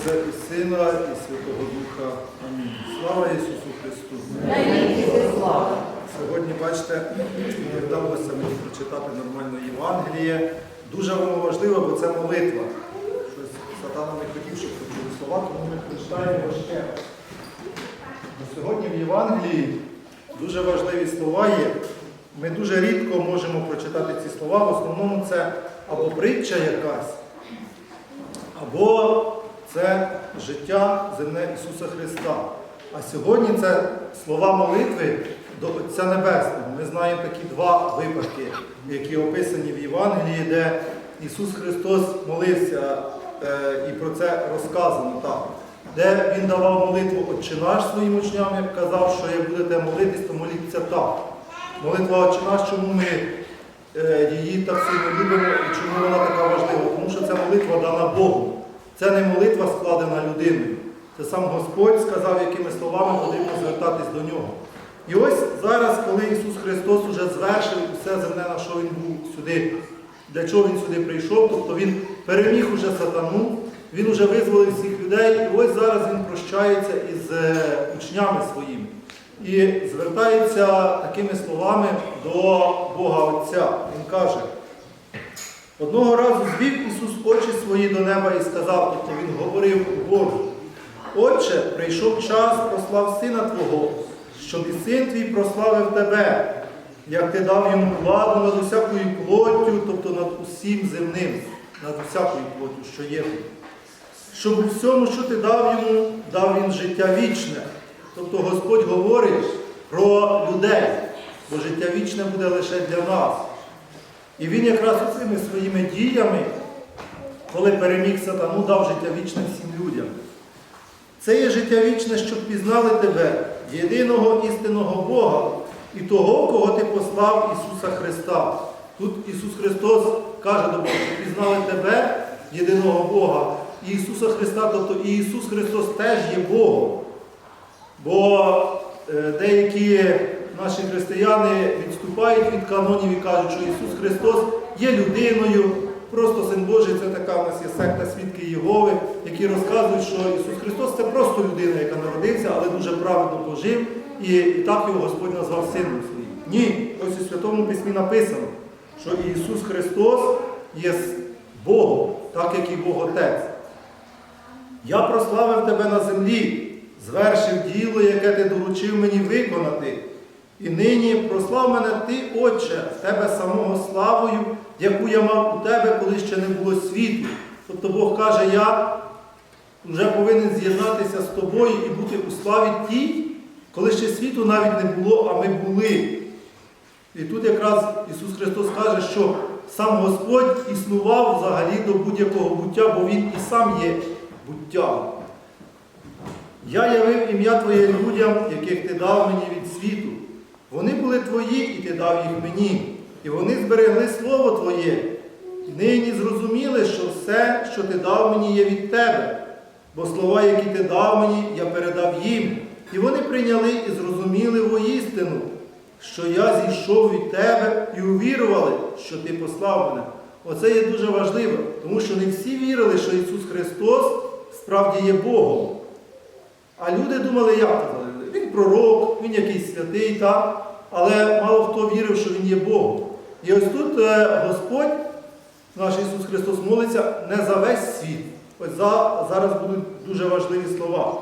Отця і Сина, і Святого Духа. Амінь. Слава Ісусу Христу! Сьогодні, бачите, не вдалося мені прочитати нормально Євангеліє. Дуже воно важливо, бо це молитва. Щось сатана не хотів, щоб почули слова, тому ми прочитаємо ще. Сьогодні в Євангелії дуже важливі слова є. Ми дуже рідко можемо прочитати ці слова. В основному це або притча якась, або це життя земне Ісуса Христа. А сьогодні це слова молитви до Отця Небесного. Ми знаємо такі два випадки, які описані в Євангелії, де Ісус Христос молився, е, і про це розказано так. Де Він давав молитву Отче наш своїм учням, як казав, що як будете молитись, то моліться так. Молитва Отче наш, чому ми е, її так сильно любимо і чому вона така важлива? Тому що ця молитва дана Богу. Це не молитва складена людиною. Це сам Господь сказав, якими словами потрібно звертатись до нього. І ось зараз, коли Ісус Христос уже звершив усе земне, на що Він був сюди, для чого Він сюди прийшов, тобто Він переміг уже сатану, Він уже визволив всіх людей, і ось зараз Він прощається із е, учнями своїми. І звертається такими словами до Бога Отця. Він каже, Одного разу звів Ісус очі свої до неба і сказав, тобто Він говорив у Богу, Отче, прийшов час, прослав Сина Твого, щоб і син твій прославив Тебе, як ти дав йому владу над усякою плоттю, тобто над усім земним, над усякою плоттю, що є. Щоб у всьому, що ти дав йому, дав він життя вічне. Тобто Господь говорить про людей, бо життя вічне буде лише для нас. І він якраз цими своїми діями, коли переміг сатану, дав життя вічне всім людям. Це є життя вічне, щоб пізнали тебе, єдиного істинного Бога і того, кого ти послав Ісуса Христа. Тут Ісус Христос каже до Бога, що пізнали тебе, єдиного Бога, і Ісуса Христа, тобто і Ісус Христос теж є Богом. Бо е, деякі наші християни відступають від канонів і кажуть, що Ісус Христос є людиною, просто Син Божий, це така у нас є секта свідки Єгови, які розказують, що Ісус Христос це просто людина, яка народився, але дуже праведно пожив, і, і так його Господь назвав Сином своїм. Ні, ось у Святому Письмі написано, що Ісус Христос є Богом, так як і Бог Отець. Я прославив тебе на землі, звершив діло, яке ти доручив мені виконати. І нині прослав мене ти, Отче, в тебе самого славою, яку я мав у тебе, коли ще не було світу. Тобто Бог каже, я вже повинен з'єднатися з тобою і бути у славі тій, коли ще світу навіть не було, а ми були. І тут якраз Ісус Христос каже, що сам Господь існував взагалі до будь-якого буття, бо Він і сам є буттям. Я явив ім'я Твоє людям, яких ти дав мені від світу. Вони були твої, і ти дав їх мені. І вони зберегли Слово Твоє. І нині зрозуміли, що все, що ти дав мені, є від тебе. Бо слова, які ти дав мені, я передав їм. І вони прийняли і зрозуміли воістину, що я зійшов від тебе і увірували, що ти послав мене. Оце є дуже важливо, тому що не всі вірили, що Ісус Христос справді є Богом. А люди думали, як пророк, він якийсь святий, так? але мало хто вірив, що він є Богом. І ось тут е, Господь, наш Ісус Христос, молиться не за весь світ. Ось за, зараз будуть дуже важливі слова.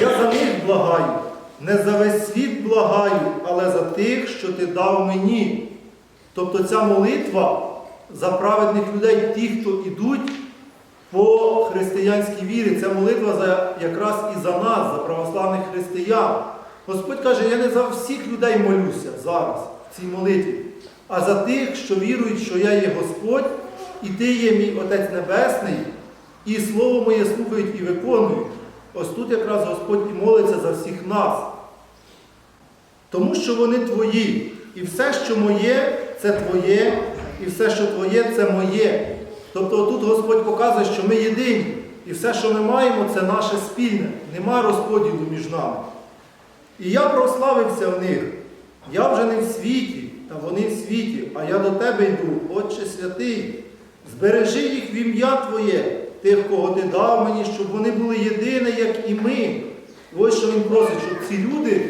Я за них благаю, не за весь світ благаю, але за тих, що ти дав мені. Тобто ця молитва за праведних людей, ті, хто йдуть по християнській вірі, ця молитва за, якраз і за нас, за православних християн. Господь каже, я не за всіх людей молюся зараз в цій молитві, а за тих, що вірують, що я є Господь, і ти є мій Отець Небесний, і Слово моє слухають і виконують. Ось тут якраз Господь і молиться за всіх нас. Тому що вони твої. І все, що моє, це твоє, і все, що твоє, це моє. Тобто тут Господь показує, що ми єдині. І все, що ми маємо, це наше спільне. Нема розподілу між нами. І я прославився в них. Я вже не в світі, та вони в світі, а я до тебе йду, Отче святий. Збережи їх в ім'я Твоє, тих, кого ти дав мені, щоб вони були єдині, як і ми. Ось що він просить, щоб ці люди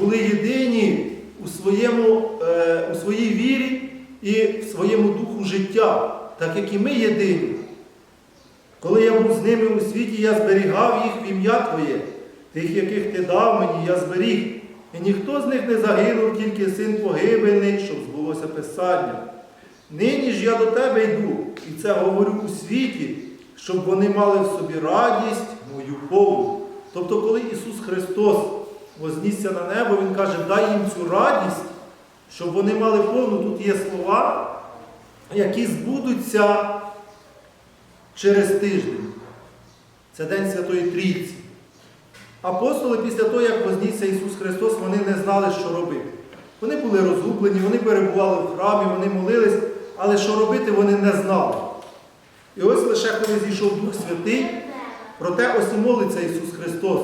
були єдині у, своєму, е, у своїй вірі і в своєму духу життя, так як і ми єдині. Коли я був з ними у світі, я зберігав їх в ім'я Твоє, тих, яких ти дав мені, я зберіг. І ніхто з них не загинув, тільки син погибельний, щоб збулося Писання. Нині ж я до тебе йду, і це говорю у світі, щоб вони мали в собі радість мою повну. Тобто, коли Ісус Христос вознісся на небо, Він каже, дай їм цю радість, щоб вони мали повну. Тут є слова, які збудуться через тиждень. Це День Святої Трійці. Апостоли після того, як вознісся Ісус Христос, вони не знали, що робити. Вони були розгублені, вони перебували в храмі, вони молились, але що робити вони не знали. І ось лише коли зійшов Дух Святий, проте ось і молиться Ісус Христос,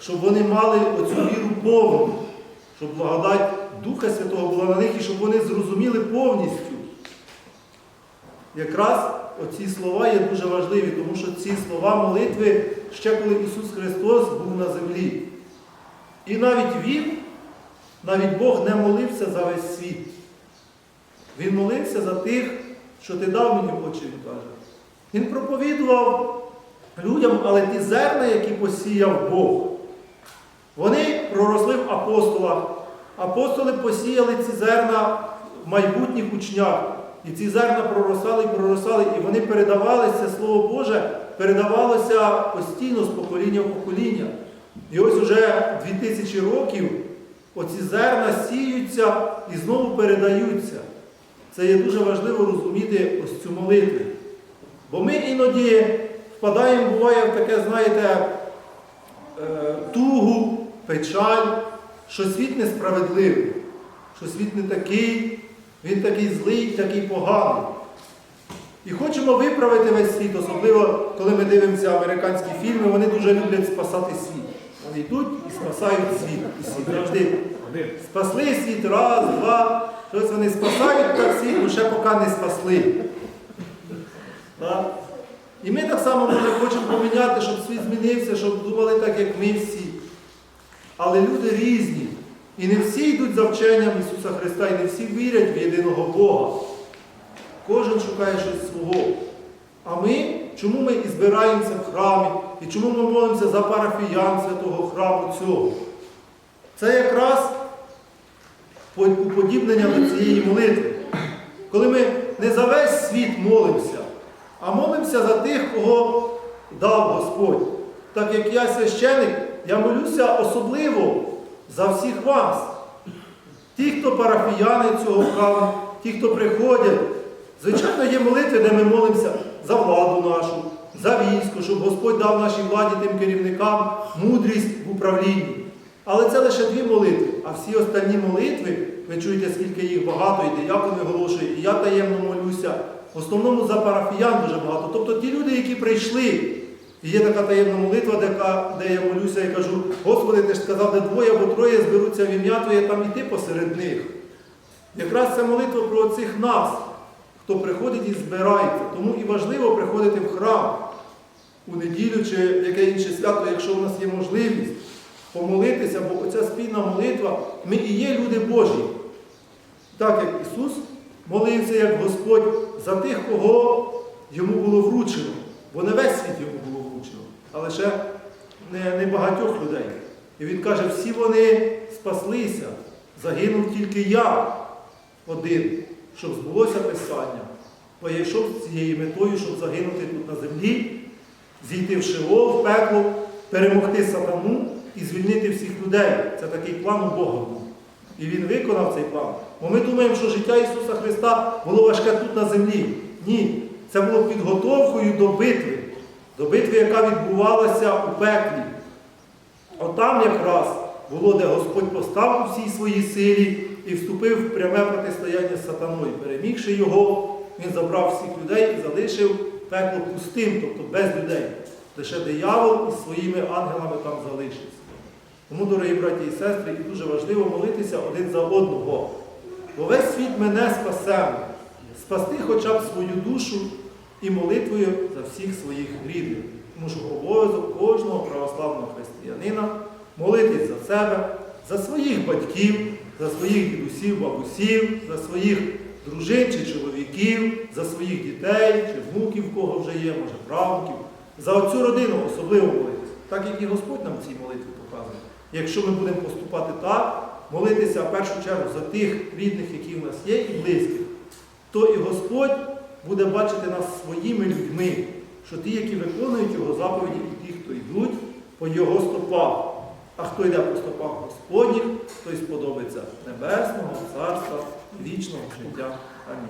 щоб вони мали оцю віру повну, щоб благодать Духа Святого була на них і щоб вони зрозуміли повністю. Якраз оці слова є дуже важливі, тому що ці слова молитви ще коли Ісус Христос був на землі. І навіть Він, навіть Бог не молився за весь світ. Він молився за тих, що ти дав мені очі, він каже. Він проповідував людям, але ті зерна, які посіяв Бог, вони проросли в апостолах. Апостоли посіяли ці зерна в майбутніх учнях. І ці зерна проростали і проростали, і вони передавалися, Слово Боже, передавалося постійно з покоління в покоління. І ось уже 2000 років оці зерна сіються і знову передаються. Це є дуже важливо розуміти ось цю молитву. Бо ми іноді впадаємо, буває, в таке, знаєте, е, тугу, печаль, що світ несправедливий, що світ не такий, він такий злий, такий поганий. І хочемо виправити весь світ, особливо коли ми дивимося американські фільми, вони дуже люблять спасати світ. Вони йдуть і спасають світ. І світ завжди спасли світ раз, два. Щось вони спасають так світ, але ще поки не спасли. Так? І ми так само може, хочемо поміняти, щоб світ змінився, щоб думали так, як ми всі. Але люди різні. І не всі йдуть за вченням Ісуса Христа, і не всі вірять в єдиного Бога. Кожен шукає щось свого. А ми, чому ми і збираємося в храмі, і чому ми молимося за парафіян святого храму цього? Це якраз уподібнення до цієї молитви. Коли ми не за весь світ молимося, а молимося за тих, кого дав Господь. Так як я священик, я молюся особливо за всіх вас. Ті, хто парафіяни цього храму, ті, хто приходять. Звичайно, є молитви, де ми молимося за владу нашу, за військо, щоб Господь дав нашій владі тим керівникам мудрість в управлінні. Але це лише дві молитви. А всі останні молитви, ви чуєте, скільки їх багато, і диякон виголошує, і я таємно молюся. В основному за парафіян дуже багато. Тобто ті люди, які прийшли. І є така таємна молитва, де, я молюся і кажу, Господи, ти ж сказав, де двоє або троє зберуться в ім'я Твоє, там і ти посеред них. Якраз це молитва про цих нас, хто приходить і збирається. Тому і важливо приходити в храм у неділю чи яке інше свято, якщо в нас є можливість помолитися, бо оця спільна молитва, ми і є люди Божі. Так як Ісус молився, як Господь, за тих, кого йому було вручено. Бо не весь світ йому було а лише не, не багатьох людей. І він каже, всі вони спаслися, загинув тільки я один, щоб збулося Писання. Бо я йшов з цією метою, щоб загинути тут на землі, зійти в Шеол, в пекло, перемогти сатану і звільнити всіх людей. Це такий план у Бога був. І він виконав цей план. Бо ми думаємо, що життя Ісуса Христа було важке тут на землі. Ні. Це було підготовкою до битви, до битви, яка відбувалася у пеклі. Отам якраз було, де Господь поставив всій своїй силі і вступив в пряме протистояння з сатаною. Перемігши його, він забрав всіх людей і залишив пекло пустим, тобто без людей. Лише диявол із своїми ангелами там залишився. Тому, дорогі браті і сестри, і дуже важливо молитися один за одного. Бо весь світ мене спасемо. Спасти хоча б свою душу і молитвою за всіх своїх рідних. Тому що обов'язок кожного православного християнина молитись за себе, за своїх батьків, за своїх дідусів, бабусів, за своїх дружин чи чоловіків, за своїх дітей чи внуків, кого вже є, може правнуків, за оцю родину особливо молитись, так як і Господь нам цій молитві показує. Якщо ми будемо поступати так, молитися в першу чергу за тих рідних, які в нас є, і близьких, то і Господь буде бачити нас своїми людьми, що ті, які виконують Його заповіді, і ті, хто йдуть по Його стопах. А хто йде по стопах Господніх, той сподобиться небесного царства, вічного життя. Амінь.